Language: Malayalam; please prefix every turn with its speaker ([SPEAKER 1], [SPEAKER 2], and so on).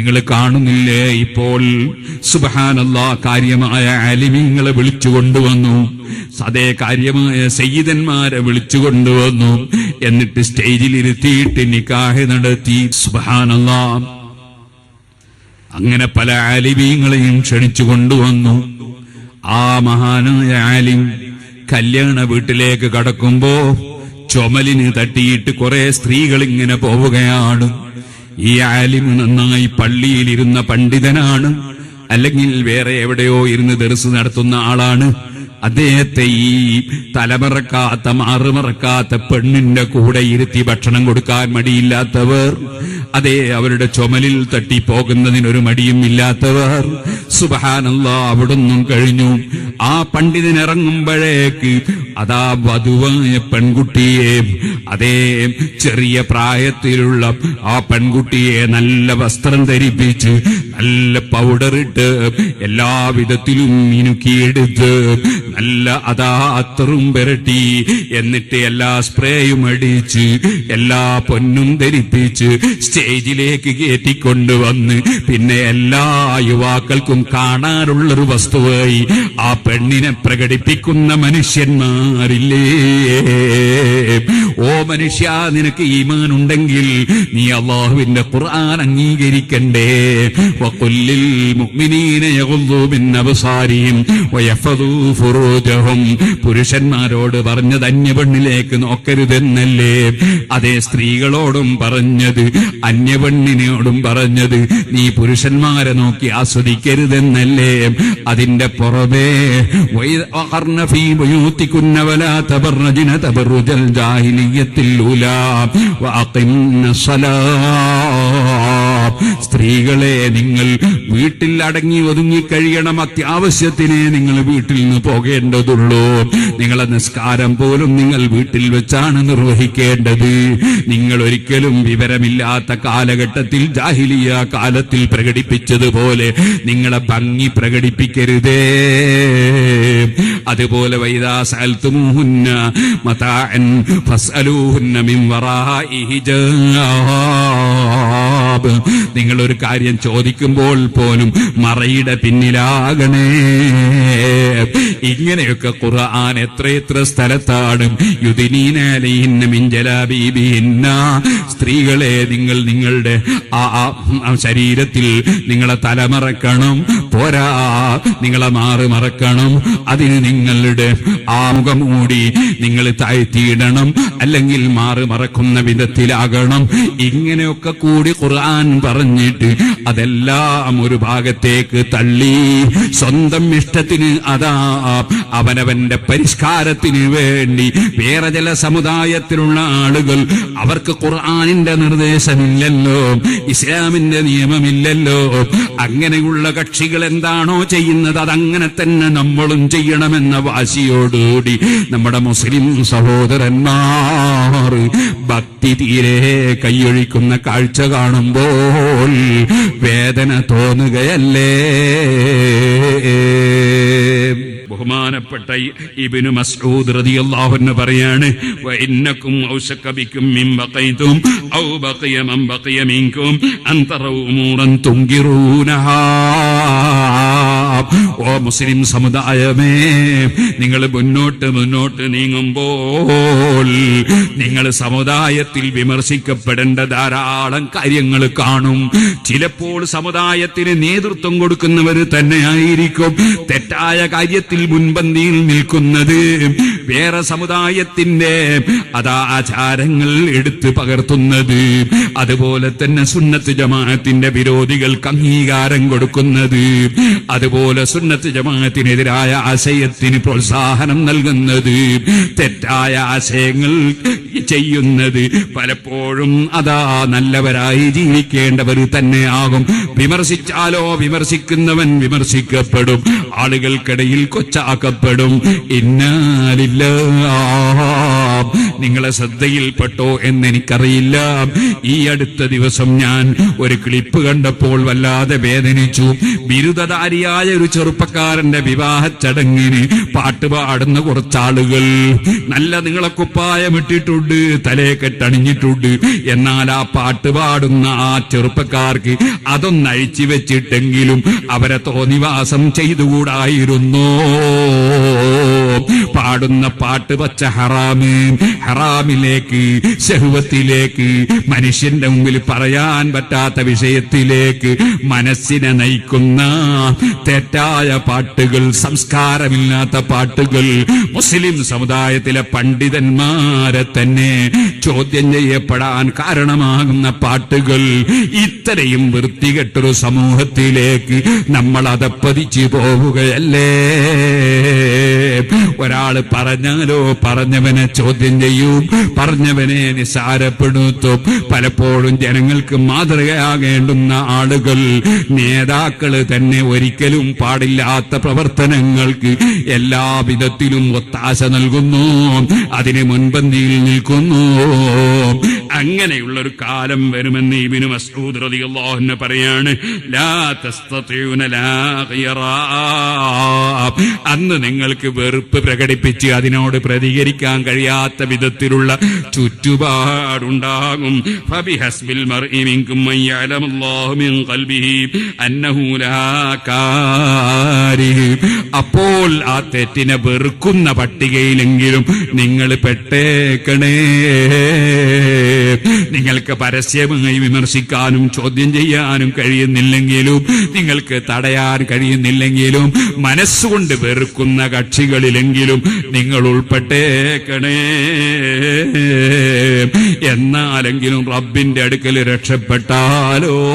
[SPEAKER 1] നിങ്ങൾ കാണുന്നില്ലേ ഇപ്പോൾ? സുബഹാനല്ല കാര്യമായ അലിമിങ്ങളെ വിളിച്ചു കൊണ്ടുവന്നു അതേ കാര്യമായ സയ്യിദന്മാരെ വിളിച്ചു കൊണ്ടുവന്നു എന്നിട്ട് സ്റ്റേജിൽ ഇരുത്തിയിട്ട് നിക്കാഹ് നടത്തി. സുബഹാനല്ല. അങ്ങനെ പല ആലിമീങ്ങളെയും ക്ഷണിച്ചു കൊണ്ടുവന്നു ആ മഹാനായ ആലിം കല്യാണ വീട്ടിലേക്ക് കടക്കുമ്പോ ചുമലിന് തട്ടിയിട്ട് കുറെ സ്ത്രീകൾ ഇങ്ങനെ പോവുകയാണ്. ഈ ആലിമ് നന്നായി പള്ളിയിലിരുന്ന പണ്ഡിതനാണ്. അല്ലെങ്കിൽ വേറെ എവിടെയോ ഇരുന്ന് ദർസ് നടത്തുന്ന ആളാണ്. അദ്ദേഹത്തെ ഈ തലമറക്കാത്ത മാറുമറക്കാത്ത പെണ്ണിന്റെ കൂടെ ഇരുത്തി ഭക്ഷണം കൊടുക്കാൻ മടിയില്ലാത്തവർ അതെ അവരുടെ ചുമലിൽ തട്ടി പോകുന്നതിനൊരു മടിയും ഇല്ലാത്തവർ. സുബഹാനല്ല അവിടുന്നും കഴിഞ്ഞു. ആ പണ്ഡിതൻ ഇറങ്ങുമ്പോഴേക്ക് അതാ വധുവായ പെൺകുട്ടിയെ. അതേ ചെറിയ പ്രായത്തിലുള്ള ആ പെൺകുട്ടിയെ നല്ല വസ്ത്രം ധരിപ്പിച്ച് നല്ല പൗഡർ ഇട്ട് എല്ലാ വിധത്തിലും മിനുക്കിയെടുത്ത് നല്ല അതാ അത്തറും പെരട്ടി എന്നിട്ട് എല്ലാ സ്പ്രേയും അടിച്ച് എല്ലാ പൊന്നും ധരിപ്പിച്ച് സ്റ്റേജിലേക്ക് കയറ്റിക്കൊണ്ടുവന്ന് പിന്നെ എല്ലാ യുവാക്കൾക്കും കാണാനുള്ളൊരു വസ്തുവായി ആ പെണ്ണിനെ പ്രകടിപ്പിക്കുന്ന മനുഷ്യന്മാരില്ലേ? ഓ മനുഷ്യ നിനക്ക് ഈമാനുണ്ടെങ്കിൽ നീ അള്ളാഹുവിന്റെ ഖുർആൻ അംഗീകരിക്കണ്ടേ? മിൻ അബ്സാരിഹിം വയഹ്ഫദൂ ഫുറൂജഹും. പുരുഷന്മാരോട് പറഞ്ഞത് അന്യപെണ്ണിലേക്ക് നോക്കരുതെന്നല്ലേ? അതേ സ്ത്രീകളോടും പറഞ്ഞത് അന്യപെണ്ണിനോടും പറഞ്ഞത് നീ പുരുഷന്മാരെ നോക്കി ആസ്വദിക്കരുതെന്നല്ലേ? അതിന്റെ പുറമേ വൈ- സ്ത്രീകളെ നിങ്ങൾ വീട്ടിൽ അടങ്ങി ഒതുങ്ങി കഴിയണം അത്യാവശ്യത്തിനെ നിങ്ങൾ വീട്ടിൽ നിന്ന് പോകേണ്ടതുള്ളൂ. നിങ്ങളെ നിസ്കാരം പോലും നിങ്ങൾ വീട്ടിൽ വെച്ചാണ് നിർവഹിക്കേണ്ടത്. നിങ്ങൾ ഒരിക്കലും വിവരമില്ലാത്ത കാലഘട്ടത്തിൽ ജാഹിലിയ കാലത്തിൽ പ്രകടിപ്പിച്ചതുപോലെ നിങ്ങളെ ഭംഗി പ്രകടിപ്പിക്കരുതേ. അതുപോലെ വൈദാ മിൻ ഹിജാബ് നിങ്ങൾ ഒരു കാര്യം ചോദിക്കുമ്പോൾ പോലും മറയുടെ പിന്നിലാകണേ. ഇങ്ങനെയൊക്കെ ഖുർആൻ എത്രയെത്ര സ്ഥലത്താണ്. സ്ത്രീകളെ നിങ്ങൾ നിങ്ങളുടെ ആ ശരീരത്തിൽ നിങ്ങളെ തലമറക്കണം. പോരാ. നിങ്ങളെ മാറി മറക്കണം. അതിന് നിങ്ങളുടെ ആ മുഖം മൂടി നിങ്ങൾ താഴ്ത്തിയിടണം. അല്ലെങ്കിൽ മാറി മറക്കുന്ന വിധത്തിലാകണം. ഇങ്ങനെയൊക്കെ കൂടി ഖുർആൻ പറഞ്ഞിട്ട് അതെല്ലാം ഒരു ഭാഗത്തേക്ക് തള്ളി. സ്വന്തം ഇഷ്ടത്തിന് അതാ അവനവന്റെ പരിഷ്കാരത്തിന് വേണ്ടി വേറെ ചില സമുദായത്തിലുള്ള ആളുകൾ അവർക്ക് ഖുർആനിന്റെ നിർദ്ദേശമില്ലല്ലോ ഇസ്ലാമിന്റെ നിയമമില്ലല്ലോ അങ്ങനെയുള്ള കക്ഷികൾ എന്താണോ ചെയ്യുന്നത് അതങ്ങനെ തന്നെ നമ്മളും ചെയ്യണമെന്ന വാശിയോടുകൂടി നമ്മുടെ മുസ്ലിം സഹോദരന്മാർ ഭക്തി തീരെ കൈയൊഴിക്കുന്ന കാഴ്ച കാണുമ്പോൾ വേദന തോന്നുകയല്ലേ? ബഹുമാനപ്പെട്ട ഇബിനു മസ്ഊദ് റളിയല്ലാഹു അൻഹു പറയാണ് വഇന്നകും ഔശക ബികും മിൻ ബഖൈതും ഔ ബഖിയ മൻ ബഖിയ മിൻകും അൻ തറൂ ഉമൂറൻ തുങ്കിറൂനഹാ. ഓ മുസ്ലിം സമുദായമേ നിങ്ങൾ മുന്നോട്ട് മുന്നോട്ട് നീങ്ങുമ്പോൾ നിങ്ങൾ സമുദായത്തിൽ വിമർശിക്കപ്പെടേണ്ട ധാരാളം കാര്യങ്ങൾ കാണും. ചിലപ്പോൾ സമുദായത്തിന് നേതൃത്വം കൊടുക്കുന്നവർ തന്നെയായിരിക്കും തെറ്റായ കാര്യത്തിൽ മുൻപന്തിയിൽ നിൽക്കുന്നത്. വേറെ സമുദായത്തിന്റെ അതാ ആചാരങ്ങൾ എടുത്ത് പകർത്തുന്നത്. അതുപോലെ തന്നെ സുന്നത്ത് ജമാഅത്തിന്റെ വിരോധികൾക്ക് അംഗീകാരം കൊടുക്കുന്നത്. അതുപോലെ സുന്നത്ത് ജമാഅത്തിനെതിരായ ആശയത്തിന് പ്രോത്സാഹനം നൽകുന്നത്. തെറ്റായ ആശയങ്ങൾ ചെയ്യുന്നത്. പലപ്പോഴും അതാ നല്ലവരായി ജീവിക്കേണ്ടവർ തന്നെയാകും വിമർശിച്ചാലോ വിമർശിക്കുന്നവൻ വിമർശിക്കപ്പെടും. ആളുകൾക്കിടയിൽ കൊച്ചാക്കപ്പെടും. ഇന്നാലില്ല നിങ്ങളെ ശ്രദ്ധയിൽപ്പെട്ടോ എന്നെനിക്കറിയില്ല. ഈ അടുത്ത ദിവസം ഞാൻ ഒരു ക്ലിപ്പ് കണ്ടപ്പോൾ വല്ലാതെ വേദനിച്ചു. ബിരുദധാരിയായ ഒരു ചെറുപ്പക്കാരന്റെ വിവാഹ ചടങ്ങിന് പാട്ട് പാടുന്ന കുറച്ചാളുകൾ. നല്ല നിങ്ങളെ കുപ്പായമിട്ടിട്ടുണ്ട് തലയെ കെട്ടണിഞ്ഞിട്ടുണ്ട് എന്നാൽ ആ പാട്ട് പാടുന്ന ആ ചെറുപ്പക്കാർക്ക് അതൊന്ന് അഴിച്ചു വെച്ചിട്ടെങ്കിലും അവരെ തോന്നിവാസം ചെയ്തുകൂടായിരുന്നോ? പാടുന്ന പാട്ട് പച്ച ഹറാമ്. ഹറാമിലേക്ക് ശഹുവത്തിലേക്ക് മനുഷ്യന്റെ മുമ്പിൽ പറയാൻ പറ്റാത്ത വിഷയത്തിലേക്ക് മനസ്സിനെ നയിക്കുന്ന തെറ്റായ പാട്ടുകൾ സംസ്കാരമില്ലാത്ത പാട്ടുകൾ മുസ്ലിം സമുദായത്തിലെ പണ്ഡിതന്മാരെ തന്നെ ചോദ്യം ചെയ്യപ്പെടാൻ കാരണമാകുന്ന പാട്ടുകൾ ഇത്രയും വൃത്തികെട്ടൊരു സമൂഹത്തിലേക്ക് നമ്മൾ അതപ്പതിച്ചു പോവുകയല്ലേ? ഒരാൾ പറഞ്ഞാലോ പറഞ്ഞവനെ ചോദ്യം ചെയ്യും. പറഞ്ഞവനെ നിസാരപ്പെടുത്തും പലപ്പോഴും ജനങ്ങൾക്ക് മാതൃകയാകേണ്ടുന്ന ആളുകൾ നേതാക്കൾ തന്നെ ഒരിക്കലും പാടില്ലാത്ത പ്രവർത്തനങ്ങൾക്ക് എല്ലാ വിധത്തിലും ഒത്താശ നൽകുന്നു. അതിന് മുൻപന്തിയിൽ നിൽക്കുന്നു. അങ്ങനെയുള്ള ഒരു കാലം വരുമെന്ന് ഇബിന് മസ്ഊദ് റളിയല്ലാഹു അൻഹു പറയാണ് അന്ന് നിങ്ങൾക്ക് വെറുപ്പ് പ്രകടിപ്പിച്ച് അതിനോട് പ്രതികരിക്കാൻ കഴിയാത്ത വിധത്തിലുള്ള ചുറ്റുപാടുണ്ടാകും. അപ്പോൾ ആ തെറ്റിനെ വെറുക്കുന്ന പട്ടികയിലെങ്കിലും നിങ്ങൾ പെട്ടേക്കണേ. നിങ്ങൾക്ക് പരസ്യമായി വിമർശിക്കാനും ചോദ്യം ചെയ്യാനും കഴിയുന്നില്ലെങ്കിലും നിങ്ങൾക്ക് തടയാൻ കഴിയുന്നില്ലെങ്കിലും മനസ്സുകൊണ്ട് വെറുക്കുന്ന കക്ഷികളിലെങ്കിലും നിങ്ങൾ ഉൾപ്പെട്ടേക്കണേ. എന്നാലെങ്കിലും റബ്ബിന്റെ അടുക്കൽ രക്ഷപ്പെട്ടാലോ.